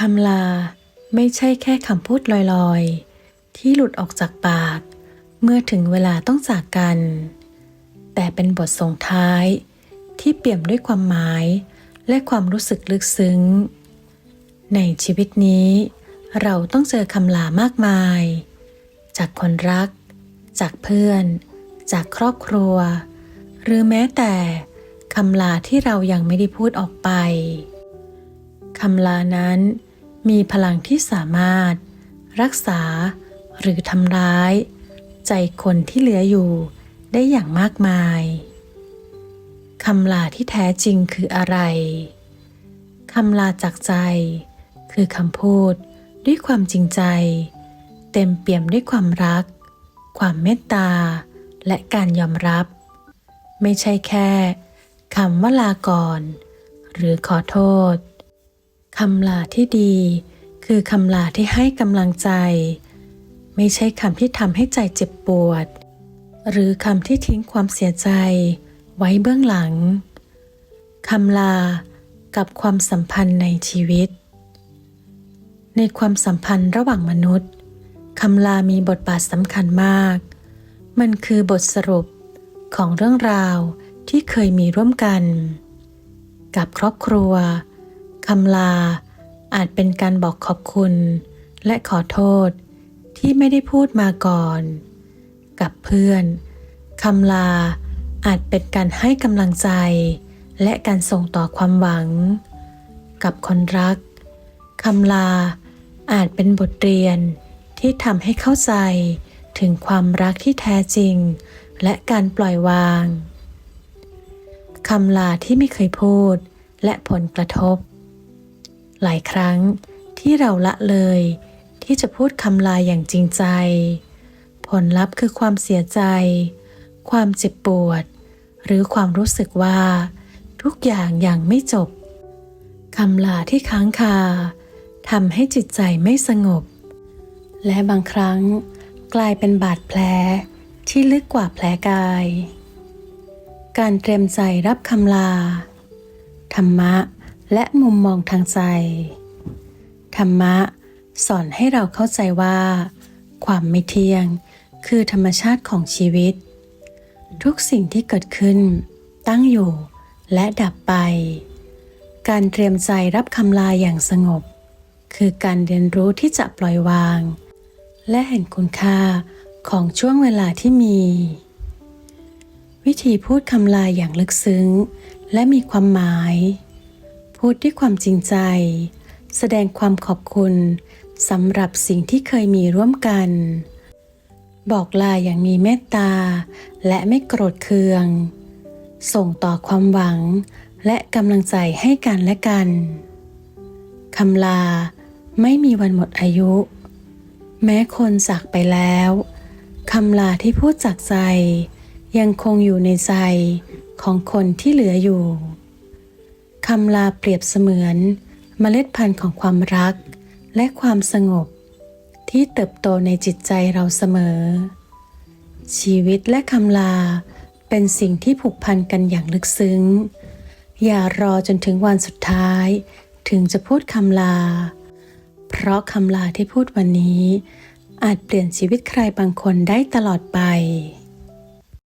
คำลาไม่ใช่แค่คำพูดลอยๆ ที่หลุดออกจากปาก เมื่อถึงเวลาต้องจากกัน แต่เป็นบทส่งท้ายที่เปี่ยมด้วยความหมายและความรู้สึกลึกซึ้ง ในชีวิตนี้ เราต้องเจอคำลามากมาย จากคนรัก จากเพื่อน จากครอบครัว หรือแม้แต่คำลาที่เรายังไม่ได้พูดออกไปำลานั้น มีพลังที่สามารถ รักษาหรือทำร้าย ใจคนที่เหลืออยู่ได้อย่างมากมายคำลาที่แท้จริงคืออะไรคำลาจากใจ คือคำพูดด้วยความจริงใจ เต็มเปี่ยมด้วยความรัก ความเมตตา และการยอมรับ ไม่ใช่แค่คำว่าลาก่อน หรือขอโทษ คำลาที่ดี คือคำลาที่ให้กำลังใจ ไม่ใช่คำที่ทำให้ใจเจ็บปวด หรือคำที่ทิ้งความเสียใจ ไว้เบื้องหลังคำลากับความสัมพันธ์ในชีวิต ในความสัมพันธ์ระหว่างมนุษย์คำลามีบทบาทสำคัญมาก มันคือบทสรุปของเรื่องราวที่เคยมีร่วมกัน กับครอบครัว คำลา อาจเป็นการบอกขอบคุณ และขอโทษที่ไม่ได้พูดมาก่อน กับเพื่อนคำลา อาจเป็นการให้กำลังใจ และการส่งต่อความหวัง กับคนรักคำลา อาจเป็นบทเรียนที่ทำให้เข้าใจถึงความรักที่แท้จริง และการปล่อยวางคำลาที่ไม่เคยพูด และผลกระทบ หลายครั้งที่เราละเลย ที่จะพูดคำลาอย่างจริงใจ ผลลัพธ์คือความเสียใจ ความเจ็บปวด หรือความรู้สึกว่า ทุกอย่างยังไม่จบคำลาที่ค้างคาทำให้จิตใจไม่สงบ และบางครั้งกลายเป็นบาดแผลที่ลึกกว่าแผลกาย การเตรียมใจรับคำลา ธรรมะ และมุมมองทางใจ ธรรมะ สอนให้เราเข้าใจว่า ความไม่เที่ยงคือธรรมชาติของชีวิต ทุกสิ่งที่เกิดขึ้น ตั้งอยู่และดับไป การเตรียมใจรับคำลาอย่างสงบ คือการเรียนรู้ที่จะปล่อยวาง และเห็นคุณค่าของช่วงเวลาที่มี วิธีพูดคำลาอย่างลึกซึ้ง และมีความหมาย พูดด้วยความจริงใจ แสดงความขอบคุณสำหรับสิ่งที่เคยมีร่วมกัน บอกลาอย่างมีเมตตา และไม่โกรธเคือง ส่งต่อความหวัง และกำลังใจให้กันและกันคำลาไม่มีวันหมดอายุ แม้คนจากไปแล้วคำลาที่พูดจากใจ ยังคงอยู่ในใจของคนที่เหลืออยู่ คำลาเปรียบเสมือนเมล็ดพันธุ์ของความรักและความสงบ ที่เติบโตในจิตใจเราเสมอ ชีวิตและคำลาเป็นสิ่งที่ผูกพันกันอย่างลึกซึ้ง อย่ารอจนถึงวันสุดท้าย ถึงจะพูดคำลา เพราะคำลาที่พูดวันนี้ อาจเปลี่ยนชีวิตใครบางคนได้ตลอดไป